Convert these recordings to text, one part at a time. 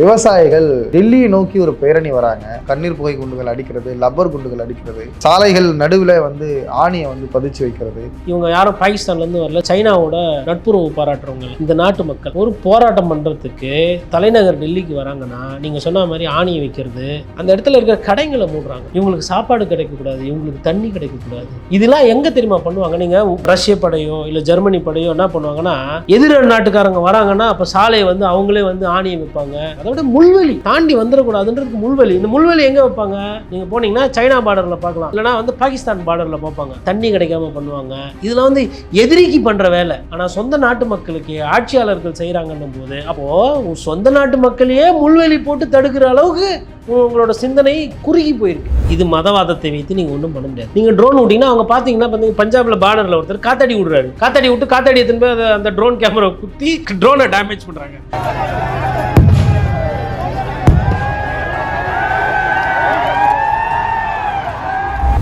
விவசாயிகள் டெல்லியை நோக்கி ஒரு பேரணி வராங்க. கண்ணீர் புகை குண்டுகள் அடிக்கிறது லப்பர் குண்டுகள் அடிக்கிறது சாலைகள் நடுவில் வந்து ஆணியை வந்து பதிச்சு வைக்கிறது. இவங்க யாரும் பாகிஸ்தான்லேருந்து வரல சைனாவோட நட்புறவு பாராட்டுறவங்க. இந்த நாட்டு மக்கள் ஒரு போராட்டம் பண்ணுறதுக்கு தலைநகர் டெல்லிக்கு வராங்கன்னா நீங்கள் சொன்ன மாதிரி ஆணியை வைக்கிறது அந்த இடத்துல இருக்கிற கடைங்களை மூடுறாங்க. இவங்களுக்கு சாப்பாடு கிடைக்கக்கூடாது இவங்களுக்கு தண்ணி கிடைக்கக்கூடாது. இதெல்லாம் எங்கே தெரியுமா பண்ணுவாங்க? நீங்கள் ரஷ்ய படையோ இல்லை ஜெர்மனி படையோ என்ன பண்ணுவாங்கன்னா எதிர நாட்டுக்காரங்க வராங்கன்னா அப்போ சாலையை வந்து அவங்களே வந்து ஆணியை வைப்பாங்க அதோட முள்வெளி. தாண்டி வந்துடக்கூடாதுன்றதுக்கு முள்வெளி. இந்த முள்வெளி எங்கே வைப்பாங்க? நீங்கள் போனீங்கன்னா சைனா பார்டரில் பார்க்கலாம். இல்லைனா வந்து பாகிஸ்தான் பார்டரில் பார்ப்பாங்க. தண்ணி கிடைக்காம பண்ணுவாங்க. இதெல்லாம் வந்து எதிரிக்கு பண்ணுற வேலை. ஆனால் சொந்த நாட்டு மக்களுக்கு ஆட்சியாளர்கள் செய்கிறாங்கன்னும் போது அப்போது உன் சொந்த நாட்டு மக்களையே முள்வெளி போட்டு தடுக்கிற அளவுக்கு உங்களோட சிந்தனை குறுகி போயிருக்கு. இது மதவாதத்தை வைத்து நீங்கள் ஒன்றும் பண்ண முடியாது. நீங்கள் ட்ரோன் விட்டீங்கன்னா அவங்க பார்த்தீங்கன்னா பார்த்தீங்க பஞ்சாபில் பார்டரில் ஒருத்தர் காத்தாடி விடுறாரு. காத்தாடி விட்டு காத்தாடி எத்தனை அந்த ட்ரோன் கேமரா குத்தி ட்ரோனை டேமேஜ் பண்ணுறாங்க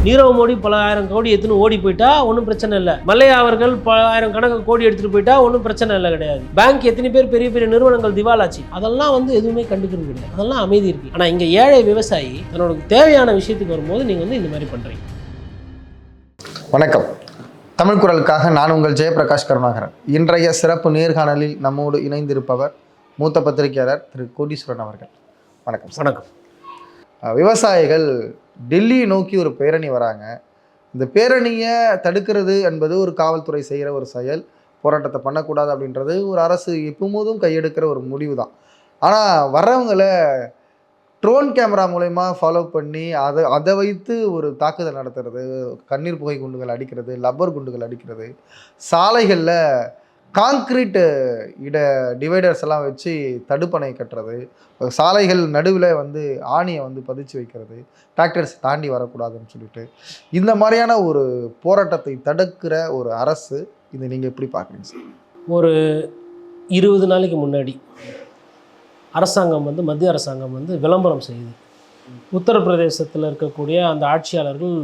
நீரவ் மோடி பல ஆயிரம் கோடி எடுத்துன்னு ஓடி போயிட்டா ஒன்றும் பிரச்சனை இல்லை. மல்லையா அவர்கள் பல ஆயிரம் கணக்கு கோடி எடுத்துட்டு போயிட்டா ஒன்றும் பிரச்சனை இல்லை கிடையாது. பேங்க் எத்தனை பேர் பெரிய பெரிய நிறுவனங்கள் திவாலாச்சு? அதெல்லாம் வந்து எதுவுமே கண்டுக்கிறது கிடையாது. அதெல்லாம் அமைதி இருக்கு. ஆனால் இங்கே ஏழை விவசாயி தன்னோட தேவையான விஷயத்துக்கு வரும்போது நீங்கள் வந்து இந்த மாதிரி பண்ணுறீங்க வணக்கம். தமிழ் குரலுக்காக நான் உங்கள் ஜெயபிரகாஷ் கருணாகரன். இன்றைய சிறப்பு நேர்காணலில் நம்மோடு இணைந்திருப்பவர் மூத்த பத்திரிகையாளர் திரு கோடீஸ்வரன் அவர்கள். வணக்கம் வணக்கம். விவசாயிகள் டெல்லியை நோக்கி ஒரு பேரணி வராங்க. இந்த பேரணியை தடுக்கிறது என்பது ஒரு காவல்துறை செய்கிற ஒரு செயல். போராட்டத்தை பண்ணக்கூடாது அப்படின்றது ஒரு அரசு எப்போதும் கையெடுக்கிற ஒரு முடிவு தான் ஆனால் வர்றவங்களை ட்ரோன் கேமரா மூலயமா ஃபாலோ பண்ணி அதை அதை வைத்து ஒரு தாக்குதல் நடத்துறது கண்ணீர் புகை குண்டுகள் அடிக்கிறது லப்பர் குண்டுகள் அடிக்கிறது சாலைகளில் காங்க்ரீட் இட டிவைடர்ஸ் எல்லாம் வச்சு தடுப்பணை கட்டுறது சாலைகள் நடுவில் வந்து ஆணியை வந்து பதிச்சு வைக்கிறது டிராக்டர்ஸ் தாண்டி வரக்கூடாதுன்னு சொல்லிட்டு இந்த மாதிரியான ஒரு போராட்டத்தை தடுக்கிற ஒரு அரசு இதை நீங்கள் எப்படி பார்க்குறீங்க சார்? ஒரு இருபது நாளைக்கு முன்னாடி அரசாங்கம் வந்து மத்திய அரசாங்கம் வந்து விளம்பரம் செய்யுது உத்தரப்பிரதேசத்தில் இருக்கக்கூடிய அந்த ஆட்சியாளர்கள்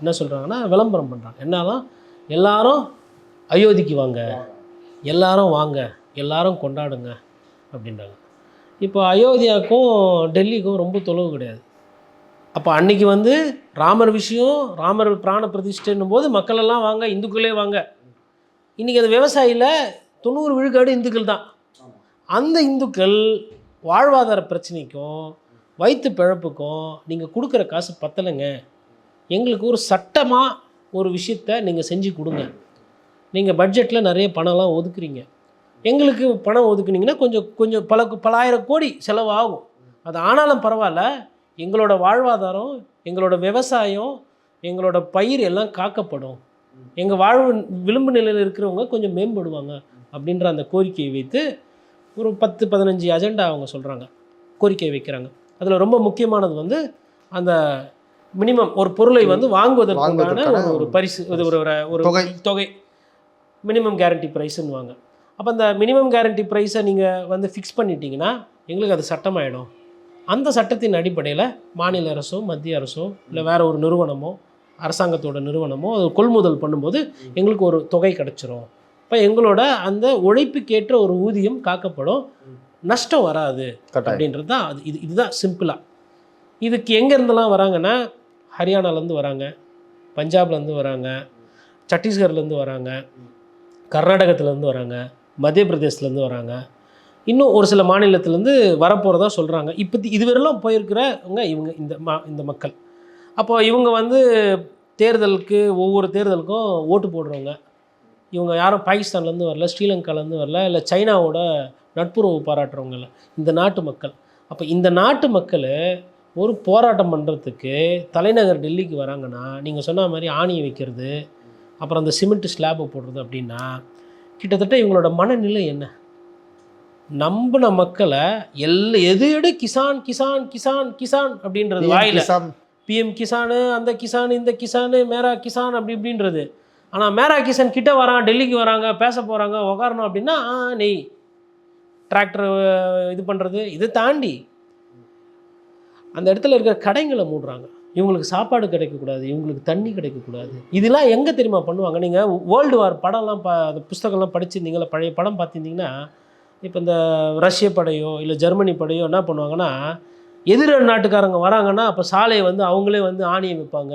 என்ன சொல்கிறாங்கன்னா விளம்பரம் பண்ணுறாங்க என்னதான் எல்லாரும் அயோத்திக்கு வாங்க. எல்லாரும் வாங்க எல்லாரும் கொண்டாடுங்க அப்படின்றாங்க. இப்போ அயோத்தியாவுக்கும் டெல்லிக்கும் ரொம்ப தொலைவு கிடையாது. அப்போ அன்றைக்கி வந்து ராமர் விஷயம் ராமர் பிராண பிரதிஷ்டைன்னும் போது மக்கள் எல்லாம் வாங்க இந்துக்களே வாங்க. இன்றைக்கி அந்த விவசாயியில் தொண்ணூறு விழுக்காடு இந்துக்கள் தான். அந்த இந்துக்கள் வாழ்வாதார பிரச்சனைக்கும் வயிற்று பிழப்புக்கும் நீங்கள் கொடுக்குற காசு பத்தலைங்க. எங்களுக்கு ஒரு சட்டமாக ஒரு விஷயத்த நீங்கள் செஞ்சு கொடுங்க. நீங்கள் பட்ஜெட்டில் நிறைய பணம்லாம் ஒதுக்குறீங்க. எங்களுக்கு பணம் ஒதுக்குனீங்கன்னா கொஞ்சம் கொஞ்சம் பல பலாயிரம் கோடி செலவாகும். அது ஆனாலும் பரவாயில்ல. எங்களோட வாழ்வாதாரம் எங்களோட விவசாயம் எங்களோட பயிர் எல்லாம் காக்கப்படும். எங்கள் வாழ்வு விளிம்பு நிலையில் இருக்கிறவங்க கொஞ்சம் மேம்படுவாங்க அப்படின்ற அந்த கோரிக்கையை வைத்து ஒரு பத்து பதினஞ்சு அஜெண்டா அவங்க சொல்கிறாங்க கோரிக்கை வைக்கிறாங்க. அதில் ரொம்ப முக்கியமானது வந்து அந்த மினிமம் ஒரு பொருளை வந்து வாங்குவதற்கான ஒரு- பரிசு ஒரு- ஒரு தொகை. மினிமம் கேரண்டி ப்ரைஸ்ன்னு வாங்க அப்போ அந்த மினிமம் கேரண்டி ப்ரைஸை நீங்கள் வந்து ஃபிக்ஸ் பண்ணிட்டீங்கன்னா எங்களுக்கு அது சட்டமாயிடும். அந்த சட்டத்தின் அடிப்படையில் மாநில அரசோ மத்திய அரசோ இல்லை வேற ஒரு நிறுவனமோ அரசாங்கத்தோட நிறுவனமோ அது கொள்முதல் பண்ணும்போது எங்களுக்கு ஒரு தொகை கிடச்சிரும். இப்போ எங்களோட அந்த உழைப்புக்கேற்ற ஒரு ஊதியம் காக்கப்படும். நஷ்டம் வராது அப்படின்றது தான் அது. இது இதுதான் சிம்பிளாக இதுக்கு எங்கேருந்தெல்லாம் வராங்கன்னா ஹரியானாலேருந்து வராங்க பஞ்சாப்லேருந்து வராங்க சத்தீஸ்கர்லேருந்து வராங்க கர்நாடகத்துலேருந்து வராங்க மத்திய பிரதேசத்துலேருந்து வராங்க. இன்னும் ஒரு சில மாநிலத்திலேருந்து வரப்போகிறதா சொல்கிறாங்க இப்போ இதுவரெல்லாம் போயிருக்கிறவங்க இவங்க இந்த மா இந்த மக்கள். அப்போ இவங்க வந்து தேர்தலுக்கு ஒவ்வொரு தேர்தலுக்கும் ஓட்டு போடுறவங்க. இவங்க யாரும் பாகிஸ்தான்லேருந்து வரல ஸ்ரீலங்காலேருந்து வரல இல்லை சைனாவோட நட்புறவு பாராட்டுறவங்க இந்த நாட்டு மக்கள். அப்போ இந்த நாட்டு மக்கள் ஒரு போராட்டம் பண்ணுறதுக்கு தலைநகர் டெல்லிக்கு வராங்கன்னா நீங்கள் சொன்ன மாதிரி ஆணி வைக்கிறது அப்புறம் அந்த சிமெண்ட் ஸ்லாபை போடுறது அப்படின்னா கிட்டத்தட்ட இவங்களோட மனநிலை என்ன? நம்பின மக்களை எல்ல எது எடு கிசான் கிசான் கிசான் கிசான் அப்படின்றது வாயில. பிஎம் கிசானு அந்த கிசான் இந்த கிசானு மேரா கிசான் அப்படி இப்படின்றது. ஆனால் மேரா கிசான் கிட்ட வரான் டெல்லிக்கு வராங்க பேச போகிறாங்க உக்காரணும் அப்படின்னா நெய். டிராக்டர் இது பண்ணுறது இதை தாண்டி அந்த இடத்துல இருக்கிற கடைங்களை மூடுறாங்க. இவங்களுக்கு சாப்பாடு கிடைக்கக்கூடாது இவங்களுக்கு தண்ணி கிடைக்கக்கூடாது. இதெல்லாம் எங்கே தெரியுமா பண்ணுவாங்க? நீங்கள் வேர்ல்டு வார் படம்லாம் ப அந்த புஸ்தகம்லாம் படிச்சிருந்தீங்களா பழைய படம் பார்த்துருந்தீங்கன்னா இப்போ இந்த ரஷ்ய படையோ இல்லை ஜெர்மனி படையோ என்ன பண்ணுவாங்கன்னா எதிர நாட்டுக்காரங்க வராங்கன்னா அப்போ சாலையை வந்து அவங்களே வந்து ஆணியை வைப்பாங்க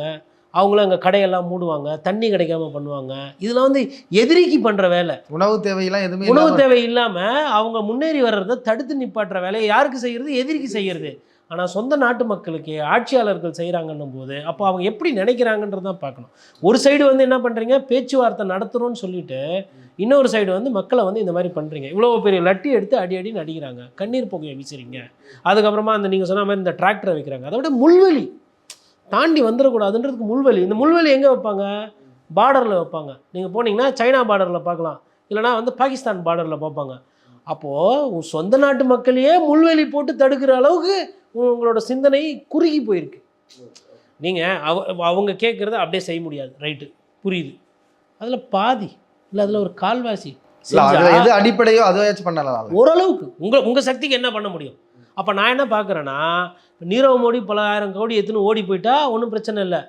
அவங்களே அங்கே கடையெல்லாம் மூடுவாங்க தண்ணி கிடைக்காம பண்ணுவாங்க. இதெல்லாம் வந்து எதிரிக்கு பண்ணுற வேலை. உணவு தேவையெல்லாம் எதுவுமே உணவு தேவை இல்லாமல் அவங்க முன்னேறி வர்றதை தடுத்து நிப்பாட்டுற வேலையை யாருக்கு செய்கிறது எதிரிக்கு செய்கிறது ஆனால் சொந்த நாட்டு மக்களுக்கு ஆட்சியாளர்கள் செய்கிறாங்கன்னும் போது அப்போ அவங்க எப்படி நினைக்கிறாங்கன்றத பார்க்கணும். ஒரு சைடு வந்து என்ன பண்ணுறீங்க பேச்சுவார்த்தை நடத்துகிறோன்னு சொல்லிட்டு இன்னொரு சைடு வந்து மக்களை வந்து இந்த மாதிரி பண்ணுறீங்க இவ்வளோ பெரிய லட்டி எடுத்து அடி அடின்னு அடிக்கிறாங்க கண்ணீர் புகையை வீசுறீங்க. அதுக்கப்புறமா அந்த நீங்கள் சொன்ன மாதிரி இந்த டிராக்டரை வைக்கிறாங்க. அதை விட முள்வெளி தாண்டி வந்துடக்கூடாதுன்றதுக்கு முள்வெளி இந்த முள்வெளி எங்கே வைப்பாங்க? பார்டரில் வைப்பாங்க. நீங்கள் போனீங்கன்னா சைனா பார்டரில் பார்க்கலாம். இல்லைனா வந்து பாகிஸ்தான் பார்டரில் பார்ப்பாங்க. அப்போது உன் சொந்த நாட்டு மக்களையே முள்வெளி போட்டு தடுக்கிற அளவுக்கு உங்களோட சிந்தனை குறுகி போயிருக்கு. நீங்கள் அவ அவங்க கேட்குறத அப்படியே செய்ய முடியாது. ரைட்டு. புரியுது. அதில் பாதி இல்லை அதில் ஒரு கால்வாசி எது அடிப்படையோ அதுவாச்சும் பண்ணலாம் ஓரளவுக்கு. உங்கள் உங்கள் சக்திக்கு என்ன பண்ண முடியும்? அப்போ நான் என்ன பார்க்குறேன்னா நீரவ் மோடி பல ஆயிரம் கோடி எடுத்துன்னு ஓடி போயிட்டா ஒன்றும் பிரச்சனை இல்லை.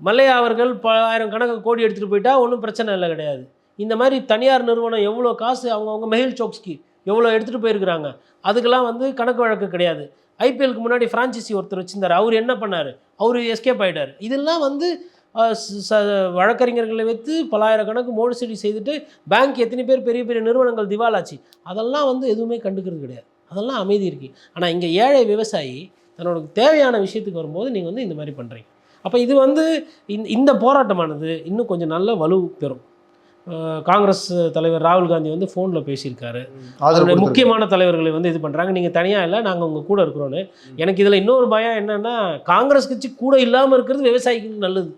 மல்லையா அவர்கள் பல ஆயிரம் கணக்கு கோடி எடுத்துகிட்டு போயிட்டா ஒன்றும் பிரச்சனை இல்லை கிடையாது. இந்த மாதிரி தனியார் நிறுவனம் எவ்வளோ காசு அவங்கவுங்க மெஹில் சோக்ஸ்கி எவ்வளோ எடுத்துகிட்டு போயிருக்கிறாங்க. அதுக்கெல்லாம் வந்து கணக்கு வழக்கு கிடையாது. ஐபிஎலுக்கு முன்னாடி ஃப்ரான்ச்சைசி ஒருத்தர் வச்சிருந்தார். அவர் என்ன பண்ணார்? அவர் எஸ்கேப் ஆகிட்டார் இதெல்லாம் வந்து ச- வழக்கறிஞர்களை வைத்து பலாயிரக்கணக்கு மோசடி செய்துட்டு பேங்க் எத்தனை பேர் பெரிய பெரிய நிறுவனங்கள் திவாலாச்சு. அதெல்லாம் வந்து எதுவுமே கண்டுக்கிறது கிடையாது. அதெல்லாம் அமைதி இருக்குது ஆனால் இங்கே ஏழை விவசாயி தன்னோட தேவையான விஷயத்துக்கு வரும்போது நீங்கள் வந்து இந்த மாதிரி பண்ணுறீங்க அப்போ இது வந்து இந்த இந்த போராட்டமானது இன்னும் கொஞ்சம் நல்ல வலு பெறும். காங்கிரஸ் தலைவர் ராகுல் காந்தி வந்து ஃபோனில் பேசியிருக்காரு. அதனுடைய. முக்கியமான தலைவர்களை வந்து இது பண்ணுறாங்க நீங்கள் தனியாக இல்லை நாங்கள் உங்கள் கூட இருக்கிறோன்னு. எனக்கு இதில் இன்னொரு பயம் என்னன்னா காங்கிரஸ் கட்சி கூட இல்லாமல் இருக்கிறது விவசாயிகளுக்கு நல்லது.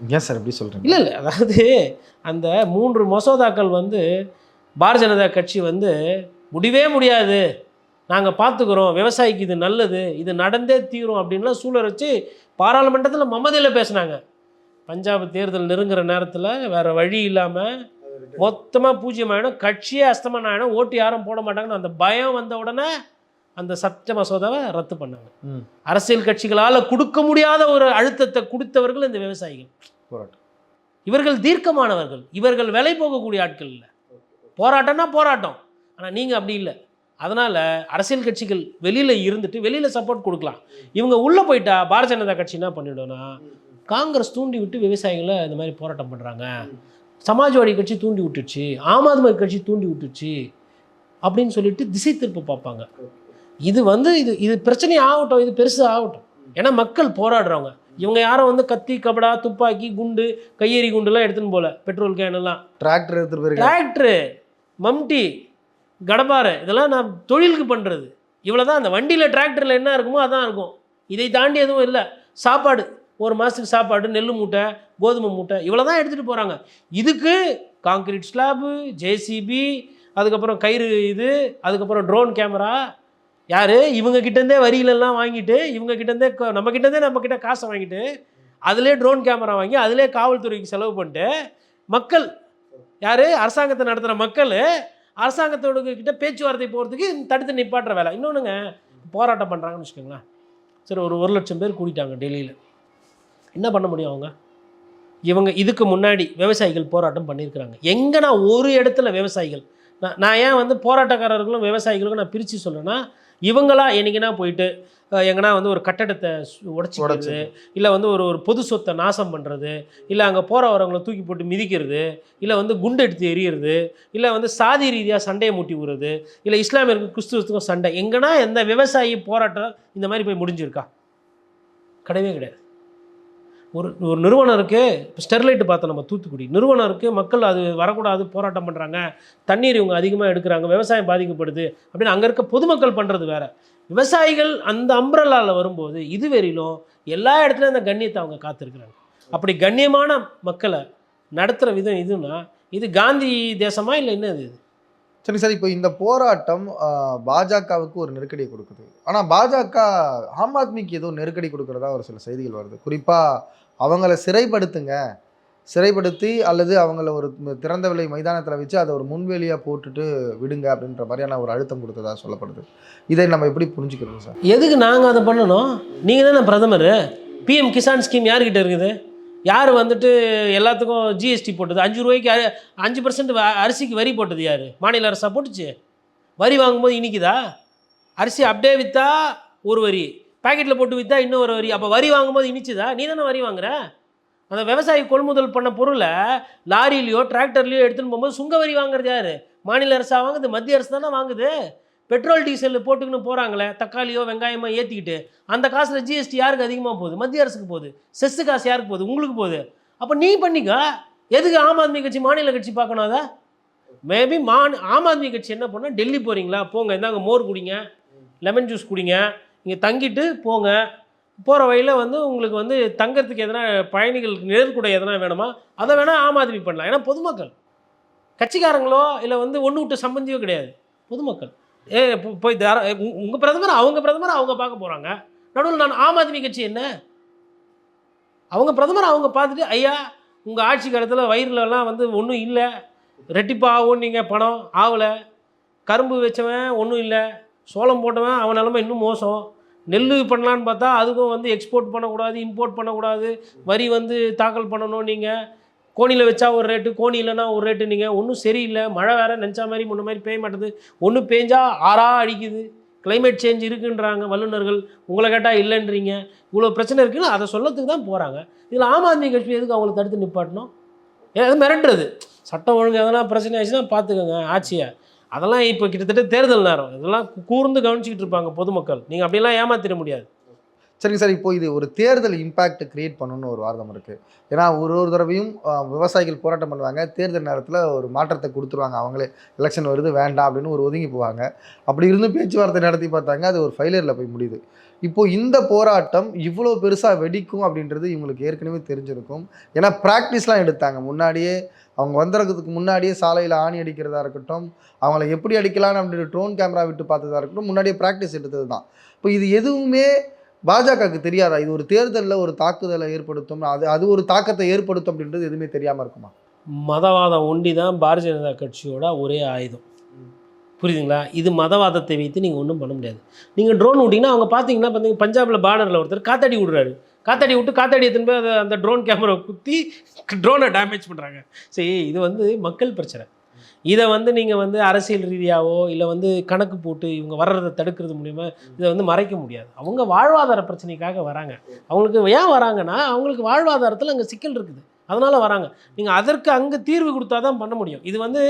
ஏன் சார் எப்படி சொல்றீங்க? இல்லை இல்லை. அதாவது அந்த மூன்று மசோதாக்கள் வந்து பாரதிய ஜனதா கட்சி வந்து முடியவே முடியாது. நாங்கள் பார்த்துக்குறோம் விவசாயிக்கு இது நல்லது. இது நடந்தே தீரும் அப்படின்லாம் சூழல் வச்சு பாராளுமன்றத்தில் மமதையில் பேசுனாங்க. பஞ்சாப் தேர்தல் நெருங்குற நேரத்தில் வேறு வழி இல்லாமல் மொத்தமாக பூஜ்ஜியம் ஆகிடும் கட்சியே அஸ்தமனம் ஆகிடும் ஓட்டு யாரும் போட மாட்டாங்கன்னு அந்த பயம் வந்த உடனே அந்த சட்ட மசோதாவை ரத்து பண்ணாங்க. அரசியல் கட்சிகளால் கொடுக்க முடியாத ஒரு அழுத்தத்தை கொடுத்தவர்கள் இந்த விவசாயிகள். போராட்டம். இவர்கள் தீர்க்கமானவர்கள். இவர்கள் விலை போகக்கூடிய ஆட்கள் இல்லை. போராட்டம்னா போராட்டம். ஆனால் நீங்கள் அப்படி இல்லை. அதனால் அரசியல் கட்சிகள் வெளியில் இருந்துட்டு வெளியில் சப்போர்ட் கொடுக்கலாம். இவங்க உள்ளே போயிட்டா பாரதிய ஜனதா கட்சி என்ன பண்ணிடும்னா காங்கிரஸ் தூண்டி விட்டு விவசாயிகளை இந்த மாதிரி போராட்டம் பண்ணுறாங்க சமாஜ்வாடி கட்சி தூண்டி விட்டுச்சு ஆம் ஆத்மி கட்சி தூண்டி விட்டுச்சு அப்படின்னு சொல்லிட்டு திசை திருப்ப பார்ப்பாங்க. இது வந்து இது இது பிரச்சனை ஆகட்டும் இது பெருசு ஆகட்டும். ஏன்னா மக்கள் போராடுறவங்க. இவங்க யாரும் வந்து கத்தி கபடா துப்பாக்கி குண்டு கையெறி குண்டுலாம் எடுத்துன்னு போல பெட்ரோல் கேன் எல்லாம். டிராக்டர் எடுத்துட்டு டிராக்டரு மம்டி கடப்பாரை இதெல்லாம் நான் தொழிலுக்கு பண்ணுறது இவ்வளோ தான் அந்த வண்டியில் டிராக்டரில் என்ன இருக்குமோ அதான் இருக்கும். இதை தாண்டி எதுவும் இல்லை. சாப்பாடு ஒரு மாதத்துக்கு சாப்பாடு நெல் மூட்டை கோதுமை மூட்டை இவ்வளோ தான் எடுத்துகிட்டு போகிறாங்க இதுக்கு காங்கிரீட் ஸ்லாபு ஜேசிபி அதுக்கப்புறம் கயிறு இது அதுக்கப்புறம் ட்ரோன் கேமரா யார்? இவங்க கிட்டேருந்தே வரியிலெல்லாம் வாங்கிட்டு இவங்க கிட்டேருந்தே க- நம்ம கிட்டேருந்தே நம்ம கிட்ட காசை வாங்கிட்டு அதிலே ட்ரோன் கேமரா வாங்கி அதிலே காவல்துறைக்கு செலவு பண்ணிட்டு மக்கள் யார்? அரசாங்கத்தை நடத்துகிற மக்கள் அரசாங்கத்தோட கிட்ட பேச்சுவார்த்தை போகிறதுக்கு தடுத்து நிப்பாட்டுற வேலை. இன்னொன்றுங்க போராட்டம் பண்ணுறாங்கன்னு வச்சுக்கோங்களேன். சரி ஒரு ஒரு லட்சம் பேர் கூட்டிட்டாங்க டெல்லியில். என்ன பண்ண முடியும் அவங்க? இவங்க இதுக்கு முன்னாடி விவசாயிகள் போராட்டம் பண்ணியிருக்கிறாங்க. எங்கன்னா ஒரு இடத்துல விவசாயிகள்? நான் நான் ஏன் வந்து போராட்டக்காரர்களும் விவசாயிகளுக்கும் நான் பிரித்து சொல்கிறேன்னா இவங்களா என்னைக்குன்னா போயிட்டு எங்கன்னா வந்து ஒரு கட்டடத்தை உடச்சி உடைச்சு. இல்லை வந்து ஒரு ஒரு பொது சொத்தை நாசம் பண்ணுறது இல்லை அங்கே போகிற வரவங்களை தூக்கி போட்டு மிதிக்கிறது இல்லை வந்து குண்டு எடுத்து எறிகிறது இல்லை வந்து சாதி ரீதியாக சண்டையை மூட்டி விடுறது இல்லை இஸ்லாமியருக்கு கிறிஸ்துவத்துக்கும் சண்டை. எங்கன்னா எந்த விவசாயி போராட்டம் இந்த மாதிரி போய் முடிஞ்சிருக்கா? கிடையவே கிடையாது. ஒரு ஒரு நிறுவனம் இருக்குது ஸ்டெர்லைட் பார்த்தோம் நம்ம தூத்துக்குடி. நிறுவனம் இருக்குது மக்கள் அது வரக்கூடாது போராட்டம் பண்ணுறாங்க தண்ணீர் இவங்க அதிகமாக எடுக்கிறாங்க விவசாயம் பாதிக்கப்படுது அப்படின்னு அங்கே இருக்க பொதுமக்கள் பண்ணுறது வேறு. விவசாயிகள் அந்த அம்பரலாவில் வரும்போது இதுவரையிலும் எல்லா இடத்துலையும் அந்த கண்ணியத்தை அவங்க காத்திருக்கிறாங்க. அப்படி கண்ணியமான மக்களை நடத்துகிற விதம் இதுனா இது காந்தி தேசமா இல்லை என்ன இது? சரி சார். இப்போ இந்த போராட்டம் பாஜகவுக்கு ஒரு நெருக்கடியை கொடுக்குது. ஆனால் பாஜக ஆம் ஆத்மிக்கு ஏதோ நெருக்கடி கொடுக்குறதா ஒரு சில செய்திகள் வருது. குறிப்பாக அவங்கள சிறைப்படுத்துங்க. சிறைப்படுத்தி அல்லது அவங்கள ஒரு திறந்த விலை மைதானத்தில் வச்சு அதை ஒரு முன்வெளியாக போட்டுட்டு விடுங்க அப்படின்ற மாதிரியான ஒரு அழுத்தம் கொடுத்ததா சொல்லப்படுது. இதை நம்ம எப்படி புரிஞ்சுக்கிறோம் சார்? எதுக்கு நாங்கள் அதை பண்ணணும்? நீங்கள் தானே பிரதமர் பிஎம் கிசான் ஸ்கீம் யார்கிட்ட இருக்குது? யார் வந்துட்டு எல்லாத்துக்கும் ஜிஎஸ்டி போட்டது? அஞ்சு ரூபாய்க்கு அஞ்சு பர்சன்ட் அரிசிக்கு வரி போட்டது யார்? மாநில அரசா போட்டுச்சு? வரி வாங்கும்போது இனிக்குதா? அரிசி அப்படியே விற்றா ஒரு வரி. பேக்கெட்டில் போட்டு விற்றா ஒரு வரி. அப்போ வரி வாங்கும்போது இனிச்சுதா? நீ தானே வரி வாங்குற? அந்த விவசாயி கொள்முதல் பண்ண பொருளை லாரியிலையோ டிராக்டர்லையோ எடுத்துன்னு போகும்போது சுங்க வரி வாங்குறது யார்? மாநில அரசா வாங்குது? மத்திய அரசு தானே வாங்குது? பெட்ரோல் டீசல் போட்டுக்கின்னு போகிறாங்களே தக்காளியோ வெங்காயமோ ஏற்றிக்கிட்டு அந்த காசில் ஜிஎஸ்டி யாருக்கு அதிகமாக போகுது? மத்திய அரசுக்கு போகுது. செஸ்ஸு காசு யாருக்கு போகுது? உங்களுக்கு போகுது. அப்போ நீ பண்ணிக்க. எதுக்கு ஆம் ஆத்மி கட்சி மாநில கட்சி பார்க்கணும் அதை? மேபி மா ஆம் ஆத்மி கட்சி என்ன பண்ணால் டெல்லி போகிறீங்களா போங்க இந்தாங்க மோர் குடிங்க லெமன் ஜூஸ் குடிங்க இங்கே தங்கிட்டு போங்க. போகிற வழியில் வந்து உங்களுக்கு வந்து தங்கிறதுக்கு எதனா பயணிகளுக்கு நிழற்குடை எதனா வேணுமா? அதை வேணால் ஆம் ஆத்மி பண்ணலாம். ஏன்னா பொதுமக்கள். கட்சிக்காரங்களோ இல்லை வந்து ஒன்று விட்டு சம்பந்தியோ கிடையாது. பொதுமக்கள். ஏ போய் தர உங்கள் பிரதமர் அவங்க பிரதமர் அவங்க பார்க்க போகிறாங்க நடுவில் நான் ஆம் ஆத்மி கட்சி என்ன? அவங்க பிரதமர் அவங்க பார்த்துட்டு ஐயா உங்கள் ஆட்சி காலத்தில் வயிறுலலாம் வந்து ஒன்றும் இல்லை. ரெட்டிப்பாகவும் நீங்கள் பணம் ஆகலை. கரும்பு வச்சவன் ஒன்றும் இல்லை. சோளம் போட்டவன் அவன் நிலமை இன்னும் மோசம். நெல் பண்ணலான்னு பார்த்தா அதுக்கும் வந்து எக்ஸ்போர்ட் பண்ணக்கூடாது இம்போர்ட் பண்ணக்கூடாது. வரி வந்து தாக்கல் பண்ணணும் நீங்கள் கோணியில் வச்சா ஒரு ரேட்டு கோணி இல்லைன்னா ஒரு ரேட்டு நீங்கள் ஒன்றும் சரியில்லை. மழை வேறு நினச்சா மாதிரி முன்ன மாதிரி பெய்ய மாட்டேது ஒன்று பேஞ்சா ஆறா அடிக்குது. கிளைமேட் சேஞ்ச் இருக்குன்றாங்க வல்லுநர்கள். உங்களை கேட்டால் இல்லைன்றீங்க. இவ்வளோ பிரச்சனை இருக்குன்னு அதை சொல்லத்துக்கு தான் போகிறாங்க இதில் ஆம் ஆத்மி கட்சி எதுக்கு அவங்கள தடுத்து நிப்பாட்டணும்? ஏதாவது அது மிரட்டுறது. சட்டம் ஒழுங்கு எதனா பிரச்சனை ஆச்சுன்னா பார்த்துக்கோங்க ஆட்சியை. அதெல்லாம் இப்போ கிட்டத்தட்ட தேர்தல் நேரம். இதெல்லாம் கூர்ந்து கவனிச்சிக்கிட்டு இருப்பாங்க பொதுமக்கள். நீங்கள் அப்படிலாம் ஏமாத்திட முடியாது. சரிங்க சார் இப்போ இது ஒரு தேர்தல் இம்பாக்ட் கிரியேட் பண்ணணும்னு ஒரு வாதம் இருக்குது ஏன்னா ஒரு ஒரு தடவையும் விவசாயிகள் போராட்டம் பண்ணுவாங்க. தேர்தல் நேரத்தில் ஒரு மாற்றத்தை கொடுத்துருவாங்க. அவங்களே எலெக்ஷன் வருது வேண்டாம் அப்படின்னு ஒரு ஒதுங்கி போவாங்க. அப்படி இருந்து பேச்சுவார்த்தை நடத்தி பார்த்தாங்க அது ஒரு ஃபெயிலியரில் போய் முடியுது. இப்போது இந்த போராட்டம் இவ்வளோ பெருசாக வெடிக்கும் அப்படின்றது இவங்களுக்கு ஏற்கனவே தெரிஞ்சிருக்கும். ஏன்னா ப்ராக்டிஸ்லாம் எடுத்தாங்க. முன்னாடியே அவங்க வந்துறதுக்கு முன்னாடியே சாலையில் ஆணி அடிக்கிறதா இருக்கட்டும் அவங்கள எப்படி அடிக்கலாம்னு அப்படின்ற ட்ரோன் கேமரா விட்டு பார்த்ததா இருக்கட்டும் முன்னாடியே ப்ராக்டிஸ் எடுத்தது தான் இப்போ இது எதுவுமே பாஜகவுக்கு தெரியாதா? இது ஒரு தேர்தலில் ஒரு தாக்குதலை ஏற்படுத்தும். அது அது ஒரு தாக்கத்தை ஏற்படுத்தும் அப்படின்றது எதுவுமே தெரியாமல் இருக்குமா? மதவாதம் ஒண்டி தான் பாரதிய ஜனதா கட்சியோட ஒரே ஆயுதம். புரியுதுங்களா? இது மதவாதத்தை வைத்து நீங்கள் ஒன்றும் பண்ண முடியாது. நீங்கள் ட்ரோன் விட்டிங்கன்னா அவங்க பார்த்தீங்கன்னா பார்த்தீங்க பஞ்சாபில் பார்டரில் ஒருத்தர் காத்தாடி விடுறாரு. காத்தாடி விட்டு காத்தாடி எத்தனை போய் அதை அந்த ட்ரோன் கேமரா குத்தி ட்ரோனை டேமேஜ் பண்ணுறாங்க சரி இது வந்து மக்கள் பிரச்சனை. இதை வந்து நீங்கள் வந்து அரசியல் ரீதியாவோ இல்லை வந்து கணக்கு போட்டு இவங்க வர்றதை தடுக்கிறது மூலிமா இதை வந்து மறைக்க முடியாது. அவங்க வாழ்வாதார பிரச்சனைக்காக வராங்க. அவங்களுக்கு ஏன் வராங்கன்னா அவங்களுக்கு வாழ்வாதாரத்தில் அங்கே சிக்கல் இருக்குது. அதனால் வராங்க. நீங்கள் அதற்கு அங்கே தீர்வு கொடுத்தா தான் பண்ண முடியும். இது வந்து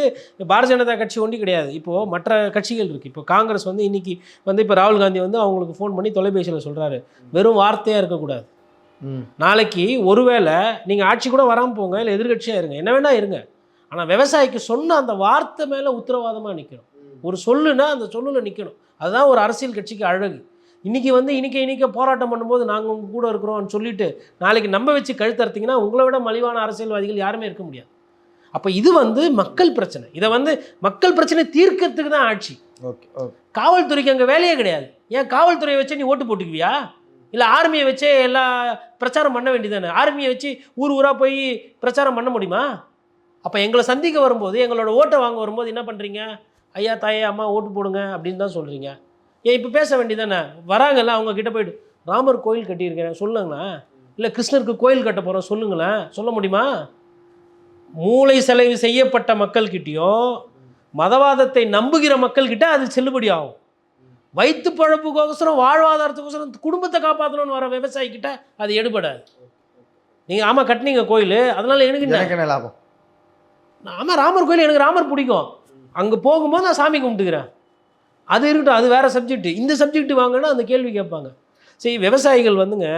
பாரதிய ஜனதா கட்சி ஒண்டி கிடையாது. இப்போது மற்ற கட்சிகள் இருக்குது இப்போ காங்கிரஸ் வந்து இன்னைக்கு வந்து இப்போ ராகுல் காந்தி வந்து அவங்களுக்கு ஃபோன் பண்ணி தொலைபேசியில் சொல்கிறாரு வெறும் வார்த்தையாக இருக்கக்கூடாது நாளைக்கு ஒருவேளை நீங்கள் ஆட்சி கூட வராமல் போங்க இல்லை எதிர்கட்சியாக இருங்க. என்ன வேணா இருங்க. ஆனால் விவசாயிக்கு சொன்ன அந்த வார்த்தை மேலே உத்தரவாதமாக நிற்கணும் ஒரு சொல்லுனா அந்த சொல்லுல நிற்கணும் அதுதான் ஒரு அரசியல் கட்சிக்கு அழகு. இன்றைக்கி வந்து இன்றைக்கி இன்றைக்கி போராட்டம் பண்ணும்போது நாங்கள் உங்க கூட இருக்கிறோம்னு சொல்லிட்டு நாளைக்கு நம்ப வச்சு கழுத்தறுத்தீங்கன்னா உங்களை விட மலிவான அரசியல்வாதிகள் யாருமே இருக்க முடியாது. அப்போ இது வந்து மக்கள் பிரச்சனை. இதை வந்து மக்கள் பிரச்சனை தீர்க்கறதுக்கு தான் ஆட்சி. Okay okay. காவல்துறைக்கு அங்கே வேலையே கிடையாது. ஏன் காவல்துறையை வச்சு நீ ஓட்டு போட்டுக்குவியா? இல்லை ஆர்மியை வச்சே எல்லா பிரச்சாரம் பண்ண வேண்டியதானே ஆர்மியை வச்சு ஊர் ஊராக போய் பிரச்சாரம் பண்ண முடியுமா? அப்போ எங்களை சந்திக்க வரும்போது எங்களோட ஓட்டை வாங்க வரும்போது என்ன பண்ணுறீங்க ஐயா தாயே அம்மா ஓட்டு போடுங்க அப்படின்னு தான் சொல்கிறீங்க ஏன் இப்போ பேச வேண்டியதானே வராங்கல்ல அவங்க கிட்ட போயிட்டு ராமர் கோயில் கட்டியிருக்கிறேன் சொல்லுங்களேன். இல்லை கிருஷ்ணருக்கு கோயில் கட்ட போகிறோம் சொல்லுங்களேன். சொல்ல முடியுமா? மூளை செலவு செய்யப்பட்ட மக்கள்கிட்டயும் மதவாதத்தை நம்புகிற மக்கள்கிட்ட அது செல்லுபடி ஆகும். வயிற்று பழப்புக்கோசரம் வாழ்வாதாரத்துக்கோசரம் குடும்பத்தை காப்பாற்றணும்னு வர விவசாயிக்கிட்ட அது எடுபடாது. நீங்கள் ஆமாம் கட்டினீங்க கோயில் அதனால எனக்கு லாபம்? ஆமாம் ராமர் கோயில் எனக்கு ராமர் பிடிக்கும். அங்கே போகும்போது நான் சாமி கும்பிட்டுக்கிறேன். அது இருக்கட்டும் அது வேறு சப்ஜெக்ட் இந்த சப்ஜெக்ட் வாங்கினா அந்த கேள்வி கேட்பாங்க. சரி விவசாயிகள் வந்துங்க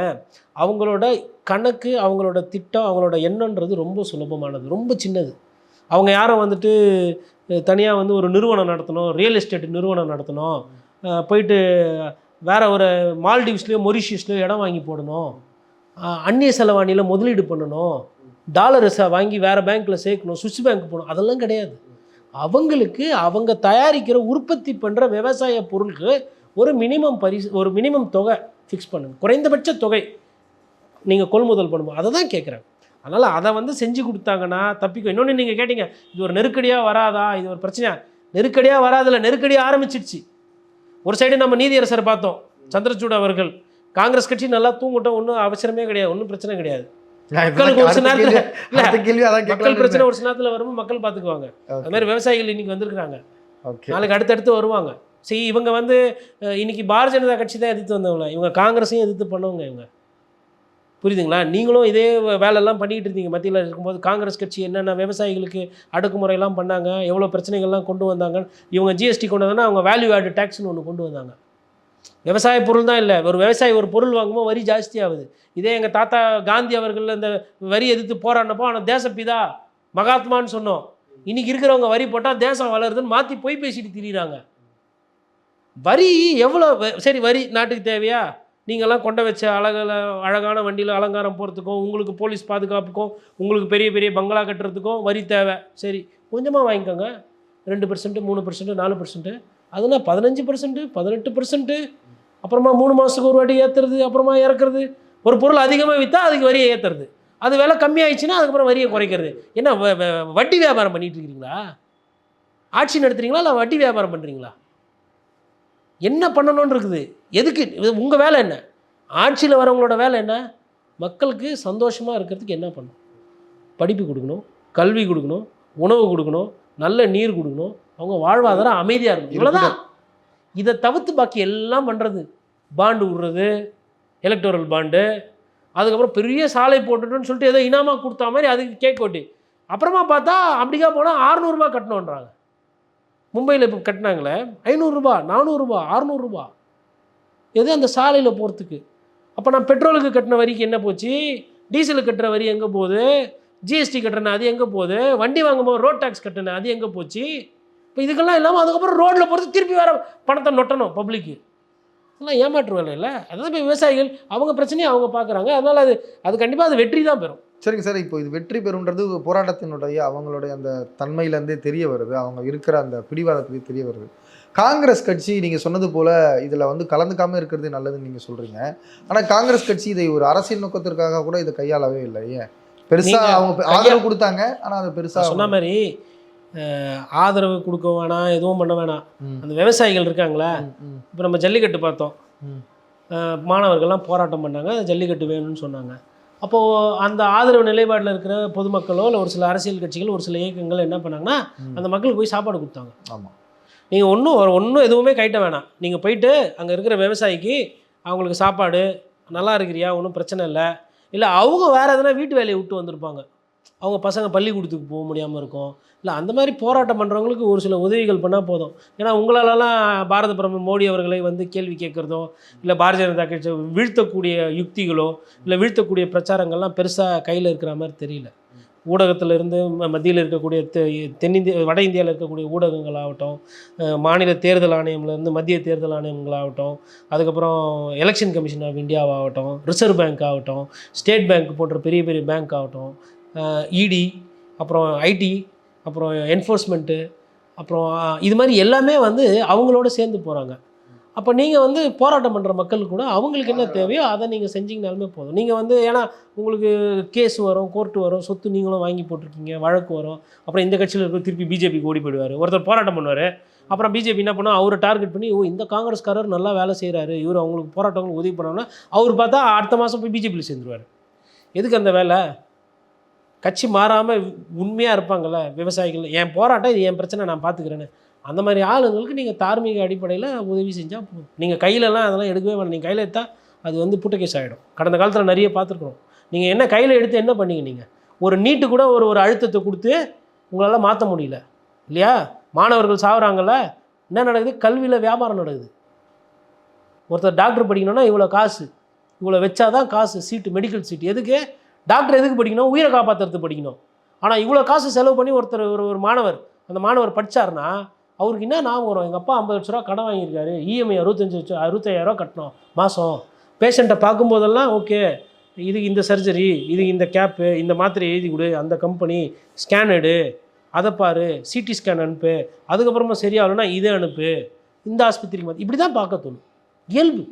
அவங்களோட கணக்கு அவங்களோட திட்டம் அவங்களோட எண்ணன்றது ரொம்ப சுலபமானது ரொம்ப சின்னது. அவங்க யாரும் வந்துட்டு தனியாக வந்து ஒரு நிறுவனம் நடத்தணும் ரியல் எஸ்டேட் நிறுவனம் நடத்தணும் போயிட்டு வேற ஒரு மால்டீவ்ஸ்லேயோ மொரிஷியஸ்லேயோ இடம் வாங்கி போடணும் அந்நிய செலவாணியில் முதலீடு பண்ணணும் டாலர்ஸை வாங்கி வேறு பேங்க்கில் சேர்க்கணும் சுவிஸ் பேங்க் போகணும் அதெல்லாம் கிடையாது. அவங்களுக்கு அவங்க தயாரிக்கிற உற்பத்தி பண்ணுற விவசாய பொருளுக்கு ஒரு மினிமம் பரிசு ஒரு மினிமம் தொகை ஃபிக்ஸ் பண்ணுங்க. குறைந்தபட்ச தொகை நீங்கள் கொள்முதல் பண்ணுவோம் அதை தான் கேட்குறாங்க அதனால் அதை வந்து செஞ்சு கொடுத்தாங்கன்னா தப்பிக்கும். இன்னொன்று நீங்கள் கேட்டீங்க இது ஒரு நெருக்கடியாக வராதா? இது ஒரு பிரச்சனையா? நெருக்கடியாக வராதில்ல நெருக்கடியாக ஆரம்பிச்சிடுச்சு ஒரு சைடு நம்ம நீதியரசரை பார்த்தோம் சந்திரசூட் அவர்கள். காங்கிரஸ் கட்சி நல்லா தூங்கட்டும் ஒன்றும் அவசரமே கிடையாது ஒன்றும் பிரச்சனை கிடையாது. மக்களுக்கு ஒரு சில நேரத்துல- மக்கள் பிரச்சனை ஒரு சில நேரத்தில் வரும்போது மக்கள் பார்த்துக்குவாங்க. அது மாதிரி விவசாயிகள் இன்னைக்கு வந்திருக்கிறாங்க. நாளைக்கு அடுத்தடுத்து வருவாங்க. சரி இவங்க வந்து இன்னைக்கு பாரதிய ஜனதா கட்சி தான் எதிர்த்து வந்தவங்க இவங்க காங்கிரஸையும் எதிர்த்து பண்ணவங்க இவங்க. புரியுதுங்களா? நீங்களும் இதே வேலையெல்லாம் பண்ணிக்கிட்டு இருந்தீங்க மத்தியில் இருக்கும்போது காங்கிரஸ் கட்சி என்னென்ன விவசாயிகளுக்கு அடக்குமுறையெல்லாம் பண்ணாங்க எவ்வளோ பிரச்சனைகள்லாம் கொண்டு வந்தாங்க இவங்க ஜிஎஸ்டி கொண்டு வந்தாங்கன்னா அவங்க வேல்யூ ஆடு டேக்ஸ்னு ஒன்று கொண்டு வந்தாங்க. விவசாய பொருள் தான் இல்லை. ஒரு விவசாயி ஒரு பொருள் வாங்கும்போது வரி ஜாஸ்தியாகுது. இதே எங்கள் தாத்தா காந்தி அவர்கள் அந்த வரி எதிர்த்து போராடினப்போ ஆனால் தேசப்பிதா மகாத்மான்னு சொன்னோம். இன்னைக்கு இருக்கிறவங்க வரி போட்டால் தேசம் வளருதுன்னு மாற்றி போய் பேசிட்டு திரியிறாங்க. வரி எவ்வளோ வ- சரி வரி நாட்டுக்கு தேவையா? நீங்கள்லாம் கொண்ட வச்ச அழகில் அழகான வண்டியில் அலங்காரம் போகிறதுக்கும் உங்களுக்கு போலீஸ் பாதுகாப்புக்கும் உங்களுக்கு பெரிய பெரிய பங்களா கட்டுறதுக்கும் வரி தேவை. சரி கொஞ்சமாக வாங்கிக்கோங்க. ரெண்டு பர்சன்ட்டு மூணு பர்சன்ட்டு நாலு பர்சன்ட்டு அதுனா பதினஞ்சு பர்சன்ட்டு பதினெட்டு பர்சன்ட்டு அப்புறமா மூணு மாதத்துக்கு ஒரு வாட்டி ஏற்றுறது அப்புறமா இறக்குறது. ஒரு பொருள் அதிகமாக விற்றா அதுக்கு வரியை ஏற்றுறது அது விலை கம்மியாயிடுச்சுன்னா அதுக்கப்புறம் வரியை குறைக்கிறது. என்ன வ- வட்டி வியாபாரம் பண்ணிட்டு இருக்கிறீங்களா? ஆட்சி நடத்துறீங்களா இல்லை வட்டி வியாபாரம் பண்ணுறீங்களா என்ன பண்ணணும்னு இருக்குது? எதுக்கு? உங்கள் வேலை என்ன? ஆட்சியில் வரவங்களோட வேலை என்ன? மக்களுக்கு சந்தோஷமாக இருக்கிறதுக்கு என்ன பண்ணணும்? படிப்பு கொடுக்கணும் கல்வி கொடுக்கணும் உணவு கொடுக்கணும் நல்ல நீர் கொடுக்கணும். அவங்க வாழ்வாதாரம் அமைதியாக இருக்கணும். இவ்வளோதான் இதை தவிர்த்து பாக்கி எல்லாம் பண்ணுறது பாண்டு விடுறது எலக்டோரல் பாண்டு அதுக்கப்புறம் பெரிய சாலை போட்டுட்டோன்னு சொல்லிட்டு ஏதோ இனாமா கொடுத்தா மாதிரி அதுக்கு கேக் கொட்டி. அப்புறமா பார்த்தா அப்படிக்கா போனால் அறநூறுபா கட்டணுன்றாங்க மும்பையில் இப்போ கட்டினாங்களே ஐநூறுரூபா நானூறுரூபா அறநூறுபா. எது அந்த சாலையில் போகிறதுக்கு அப்போ நான் பெட்ரோலுக்கு கட்டின வரிக்கு என்ன போச்சு? டீசலுக்கு கட்டுற வரி எங்கே போகுது? ஜிஎஸ்டி கட்டுறேன் அது எங்கே போகுது? வண்டி வாங்கும்போது ரோட் டேக்ஸ் கட்டினேன் அது எங்கே போச்சு? இப்போ இதுக்கெல்லாம் இல்லாமல் அதுக்கப்புறம் ரோட்டில் போகிறது திருப்பி வேறு பணத்தை நொட்டணும் பப்ளிக்கு இதெல்லாம் ஏமாற்று வேலை இல்லை? அதான் இப்போ விவசாயிகள் அவங்க பிரச்சனையை அவங்க பார்க்குறாங்க அதனால் அது அது கண்டிப்பாக அது வெற்றி தான் பெறும். சரிங்க சார். இப்போ இது வெற்றி பெறுன்றது போராட்டத்தினுடைய அவங்களுடைய அந்த தன்மையிலேருந்தே தெரிய வருது. அவங்க இருக்கிற அந்த பிடிவாதத்துலேயே தெரிய வருது. காங்கிரஸ் கட்சி நீங்கள் சொன்னது போல இதில் வந்து கலந்துக்காம இருக்கிறது நல்லதுன்னு நீங்கள் சொல்கிறீங்க ஆனால் காங்கிரஸ் கட்சி இதை ஒரு அரசியல் நோக்கத்திற்காக கூட இதை கையாளவே இல்லை ஏன் பெருசாக அவங்க ஆதரவு கொடுத்தாங்க ஆனால் அது பெருசாக சொன்ன மாதிரி ஆதரவு கொடுக்க வேணாம் எதுவும் பண்ண வேணாம். அந்த விவசாயிகள் இருக்காங்களே இப்போ நம்ம ஜல்லிக்கட்டு பார்த்தோம். மாணவர்கள்லாம் போராட்டம் பண்ணாங்க ஜல்லிக்கட்டு வேணும்னு சொன்னாங்க. அப்போது அந்த ஆதரவு நிலைப்பாட்டில் இருக்கிற பொதுமக்களோ இல்லை ஒரு சில அரசியல் கட்சிகள் ஒரு சில இயக்கங்கள் என்ன பண்ணாங்கன்னா. அந்த மக்களுக்கு போய் சாப்பாடு கொடுத்தாங்க. ஆமாம் நீங்கள் ஒன்றும் ஒன்றும் எதுவுமே கைட்ட வேணாம். நீங்கள் போயிட்டு அங்கே இருக்கிற விவசாயிக்கு அவங்களுக்கு சாப்பாடு நல்லா இருக்கிறியா ஒன்றும் பிரச்சனை இல்லை. இல்லை அவங்க வேறு எதனா வீட்டு வேலையை விட்டு வந்திருப்பாங்க. அவங்க பசங்க பள்ளிக்கூடத்துக்கு போக முடியாமல் இருக்கும். இல்லை அந்த மாதிரி போராட்டம் பண்ணுறவங்களுக்கு ஒரு சில உதவிகள் பண்ணால் போதும். ஏன்னா உங்களாலலாம் பாரத பிரதமர் மோடி அவர்களை வந்து கேள்வி கேட்குறதோ இல்லை பாரதிய ஜனதா கட்சி வீழ்த்தக்கூடிய யுக்திகளோ இல்லை வீழ்த்தக்கூடிய பிரச்சாரங்கள்லாம் பெருசாக கையில் இருக்கிற மாதிரி தெரியல. ஊடகத்தில் இருந்து ம- மத்தியில் இருக்கக்கூடிய தெ தென்னிந்திய வட இந்தியாவில் இருக்கக்கூடிய ஊடகங்களாகட்டும் ஆகட்டும் மாநில தேர்தல் ஆணையம்லேருந்து மத்திய தேர்தல் ஆணையங்களாகட்டும் அதுக்கப்புறம் எலெக்ஷன் கமிஷன் ஆஃப் இந்தியாவாகட்டும் ரிசர்வ் பேங்க் ஆகட்டும் ஸ்டேட் பேங்க் போன்ற பெரிய பெரிய பேங்க் ஆகட்டும் இடி அப்புறம் ஐடி அப்புறம் என்ஃபோர்ஸ்மெண்ட்டு அப்புறம் இது மாதிரி எல்லாமே வந்து அவங்களோட சேர்ந்து போகிறாங்க அப்போ நீங்கள் வந்து போராட்டம் பண்ணுற மக்கள் கூட அவங்களுக்கு என்ன தேவையோ அதை நீங்கள் செஞ்சீங்கனாலுமே போதும். நீங்கள் வந்து ஏன்னா உங்களுக்கு கேஸ் வரும் கோர்ட்டு வரும் சொத்து நீங்களும் வாங்கி போட்டிருக்கீங்க வழக்கு வரும். அப்புறம் இந்த கட்சியில் இருக்க திருப்பி பிஜேபிக்கு ஓடி போயிடுவார். ஒருத்தர் போராட்டம் பண்ணுவார். அப்புறம் பிஜேபி என்ன பண்ணா அவரை டார்கெட் பண்ணி ஓ இந்த காங்கிரஸ்காரர் நல்லா வேலை செய்கிறாரு இவர் அவங்களுக்கு போராட்டங்களுக்கு உதவி பண்ணோன்னா அவர் பார்த்தா அடுத்த மாதம் போய் பிஜேபியில் சேர்ந்துருவார். எதுக்கு அந்த வேலை? கட்சி மாறாமல் உண்மையாக இருப்பாங்கள்ல விவசாயிகள்? என் போராட்டம் இது என் பிரச்சனை நான் பார்த்துக்கிறேன்னு அந்த மாதிரி ஆளுங்களுக்கு நீங்கள் தார்மீக அடிப்படையில் உதவி செஞ்சால் போதும். நீங்கள் கையிலலாம் அதெல்லாம் எடுக்கவே வேணாம். நீங்கள் கையில் எடுத்தால் அது வந்து புட்டகேஸ் ஆகிடும் கடந்த காலத்தில் நிறைய பார்த்துருக்குறோம் நீங்கள் என்ன கையில் எடுத்து என்ன பண்ணீங்க நீங்கள் ஒரு நீட்டு கூட ஒரு ஒரு அழுத்தத்தை கொடுத்து உங்களால் மாற்ற முடியல. இல்லையா? மாணவர்கள் சாகுறாங்கல்ல என்ன நடக்குது? கல்வியில் வியாபாரம் நடக்குது. ஒருத்தர் டாக்டர் படிக்கணும்னா இவ்வளோ காசு. இவ்வளோ வச்சாதான் காசு. சீட்டு மெடிக்கல் சீட்டு. எதுக்கு? டாக்டர் எதுக்கு படிக்கணும்? உயிரை காப்பாற்றுறது படிக்கணும். ஆனால் இவ்வளோ காசு செலவு பண்ணி ஒருத்தர் ஒரு ஒரு மாணவர் அந்த மாணவர் படிச்சாருன்னா அவருக்கு என்ன ஞாபகம் வரும்? எங்கள் அப்பா ஐம்பது லட்ச ரூபா கடன் வாங்கியிருக்காரு. இஎம்ஐ அறுபத்தஞ்சு லட்சம் அறுபத்தையாயிரம் கட்டணும் மாதம் பேஷண்ட்டை பார்க்கும்போதெல்லாம் ஓகே இது இந்த சர்ஜரி இது இந்த கேப்பு இந்த மாத்திரை எழுதி கொடு அந்த கம்பெனி ஸ்கேன் எடு அதை பாரு சிடி ஸ்கேன் அனுப்பு அதுக்கப்புறமா சரியாகலன்னா இதை அனுப்பு. இந்த ஆஸ்பத்திரிக்கு மாத்து இப்படி தான் பார்க்க தோணும். இயல்பு.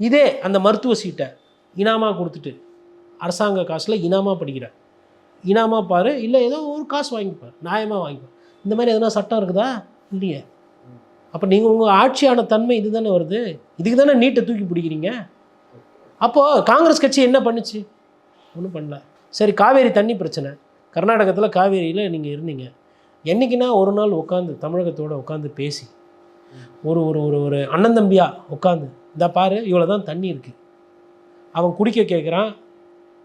இதே அந்த மருத்துவ சீட்டை இனாமாக கொடுத்துட்டு அரசாங்க காசில் இனாமாக படிக்கிறார் இனாமாக பாரு இல்லை ஏதோ ஒரு காசு வாங்கிப்பார் நியாயமாக வாங்கிப்பார் இந்த மாதிரி எதனா சட்டம் இருக்குதா? இல்லையே. அப்போ நீங்கள் உங்கள் ஆட்சியான தன்மை இது தானே வருது. இதுக்கு தானே நீட்டை தூக்கி பிடிக்கிறீங்க? அப்போது காங்கிரஸ் கட்சி என்ன பண்ணுச்சு? ஒன்றும் பண்ணல. சரி காவேரி தண்ணி பிரச்சனை. கர்நாடகத்தில் காவேரியில் நீங்கள் இருந்தீங்க. என்னைக்குன்னா ஒரு நாள் உட்காந்து தமிழகத்தோடு உட்காந்து பேசி ஒரு ஒரு ஒரு ஒரு அண்ணன் தம்பியாக உட்காந்து இந்த பாரு இவ்வளோ தான் தண்ணி இருக்குது அவன் குடிக்க கேட்குறான்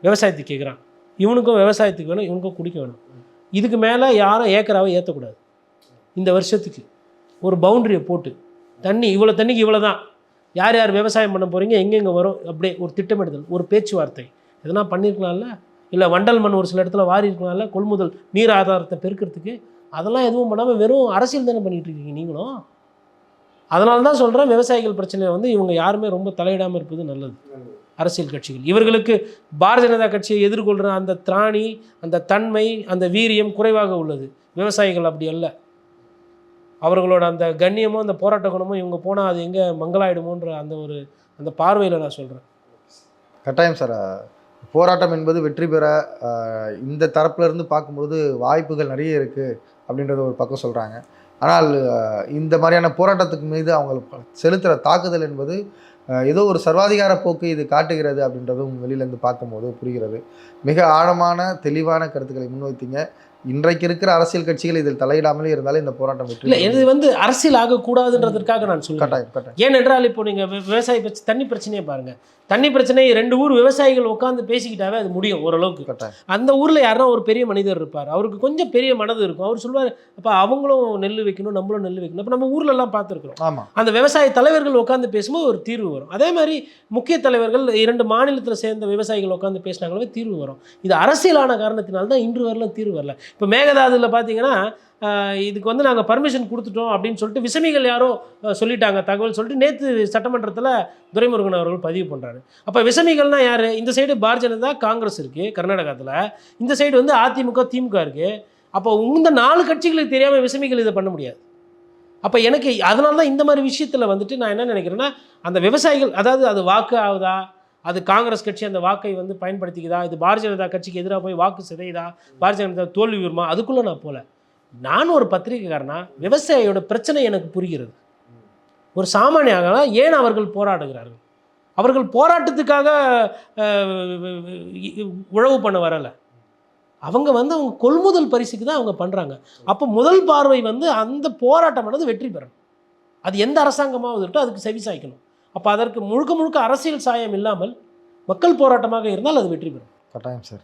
விவசாயத்துக்கு கேட்குறான் இவனுக்கும் விவசாயத்துக்கு வேணும் இவனுக்கும் குடிக்க வேணும். இதுக்கு மேலே யாரும் ஏக்கராவை ஏற்றக்கூடாது இந்த வருஷத்துக்கு ஒரு பவுண்டரியை போட்டு தண்ணி இவ்வளோ தண்ணிக்கு இவ்வளோ தான் யார் யார் விவசாயம் பண்ண போகிறீங்க எங்கெங்கே வரும் அப்படியே ஒரு திட்டமிடுதல் ஒரு பேச்சுவார்த்தை. எதனா பண்ணியிருக்கலாம்ல இல்லை வண்டல் மண் ஒரு சில இடத்துல வாரி இருக்கலாம்ல கொள்முதல் நீர் ஆதாரத்தை பெருக்கிறதுக்கு. அதெல்லாம் எதுவும் பண்ணாமல் வெறும் அரசியல் தானே பண்ணிகிட்டு இருக்கீங்க நீங்களும்? அதனால தான் சொல்கிறேன் விவசாயிகள் பிரச்சனையை வந்து இவங்க யாருமே ரொம்ப தலையிடாமல் இருப்பது நல்லது. அரசியல் கட்சிகள். இவர்களுக்கு பாரதிய ஜனதா கட்சியை எதிர்கொள்கிற அந்த திராணி அந்த தன்மை அந்த வீரியம் குறைவாக உள்ளது. விவசாயிகள் அப்படி அல்ல. அவர்களோட அந்த கண்ணியமும் அந்த போராட்ட குணமும் இவங்க போனால் அது எங்கே மங்களாயிடுமோன்ற அந்த ஒரு அந்த பார்வையில் நான் சொல்கிறேன் கட்டாயம் சார். போராட்டம் என்பது வெற்றி பெற இந்த தரப்புல இருந்து பார்க்கும்போது வாய்ப்புகள் நிறைய இருக்குது அப்படின்றத ஒரு பக்கம் சொல்கிறாங்க ஆனால் இந்த மாதிரியான போராட்டத்துக்கு மீது அவங்க செலுத்துகிற தாக்குதல் என்பது ஏதோ ஒரு சர்வாதிகார போக்கு இது காட்டுகிறது அப்படின்றதும் வெளியிலேருந்து பார்க்கும்போது புரிகிறது. மிக ஆழமான தெளிவான கருத்துக்களை முன்வைத்தீங்க. இன்றைக்கு இருக்கிற அரசியல் கட்சிகள் இதில் தலையிடாமலே இருந்தாலே இந்த போராட்டம் இல்லை. இது வந்து அரசியல் ஆகக்கூடாதுன்றதற்காக நான் சொல்கிறேன். கட்டாயம் கட்டாயம். ஏனென்றால் இப்போ நீங்கள் விவசாய பிரச்சனை தண்ணி பிரச்சனையை பாருங்கள் தண்ணி பிரச்சனை ரெண்டு ஊர் விவசாயிகள் உட்காந்து பேசிக்கிட்டாவே அது முடியும் ஓரளவுக்கு. அந்த ஊரில் யாருன்னா ஒரு பெரிய மனிதர் இருப்பார். அவருக்கு கொஞ்சம் பெரிய மனது இருக்கும். அவர் சொல்லுவார் அப்போ அவங்களும் நெல் வைக்கணும் நம்மளும் நெல் வைக்கணும். அப்போ நம்ம ஊர்ல எல்லாம் பார்த்துருக்குறோம் அந்த விவசாய தலைவர்கள் உட்காந்து பேசும்போது ஒரு தீர்வு வரும். அதே மாதிரி முக்கிய தலைவர்கள் இரண்டு மாநிலத்தில் சேர்ந்த விவசாயிகள் உட்காந்து பேசினாங்களே தீர்வு வரும். இது அரசியலான காரணத்தினால தான் இன்று வரலாம் தீர்வு வரல. இப்போ மேகதாதுல பார்த்தீங்கன்னா இதுக்கு வந்து நாங்கள் பர்மிஷன் கொடுத்துட்டோம் அப்படின்னு சொல்லிட்டு விசமிகள் யாரோ சொல்லிட்டாங்க. தகவல் சொல்லிட்டு நேற்று சட்டமன்றத்தில் துரைமுருகன் அவர்கள் பதிவு பண்ணுறாரு அப்போ விசமிகள்னா யார்? இந்த சைடு பாரதிய ஜனதா காங்கிரஸ் இருக்குது கர்நாடகத்தில். இந்த சைடு வந்து அதிமுக திமுக இருக்குது அப்போ இந்த நாலு கட்சிகளுக்கு தெரியாமல் விசமிகள் இதை பண்ண முடியாது. அப்போ எனக்கு அதனால தான் இந்த மாதிரி விஷயத்தில் வந்துட்டு நான் என்ன நினைக்கிறேன்னா அந்த விவசாயிகள் அதாவது அது வாக்கு ஆகுதா? அது காங்கிரஸ் கட்சி அந்த வாக்கை வந்து பயன்படுத்திக்குதா? இது பாரதிய ஜனதா கட்சிக்கு எதிராக போய் வாக்கு சிதையுதா? பாரதிய ஜனதா தோல்வி வருமா அதுக்குள்ளே நான் போகல நான் ஒரு பத்திரிகைக்காரனா விவசாயியோட பிரச்சனை எனக்கு புரிகிறது. ஒரு சாமானியாக ஏன் அவர்கள் போராடுகிறார்கள்? அவர்கள் போராட்டத்துக்காக உழவு பண்ண வரலை. அவங்க வந்து அவங்க கொள்முதல் பரிசுக்கு தான் அவங்க பண்ணுறாங்க அப்போ முதல் பார்வை வந்து அந்த போராட்டமானது வெற்றி பெறணும். அது எந்த அரசாங்கமாக இருக்கட்டும் அதுக்கு செவி சாய்க்கணும். அப்போ அதற்கு முழுக்க முழுக்க அரசியல் சாயம் இல்லாமல் மக்கள் போராட்டமாக இருந்தால் அது வெற்றி பெறும். கட்டாயம் சார்.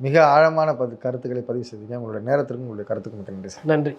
மிக ஆழமான பது கருத்துக்களை பதிவு செய்தீங்க. உங்களுடைய நேரத்திற்கும் உங்களுடைய கருத்துக்கும் மிக நன்றி சார். நன்றி.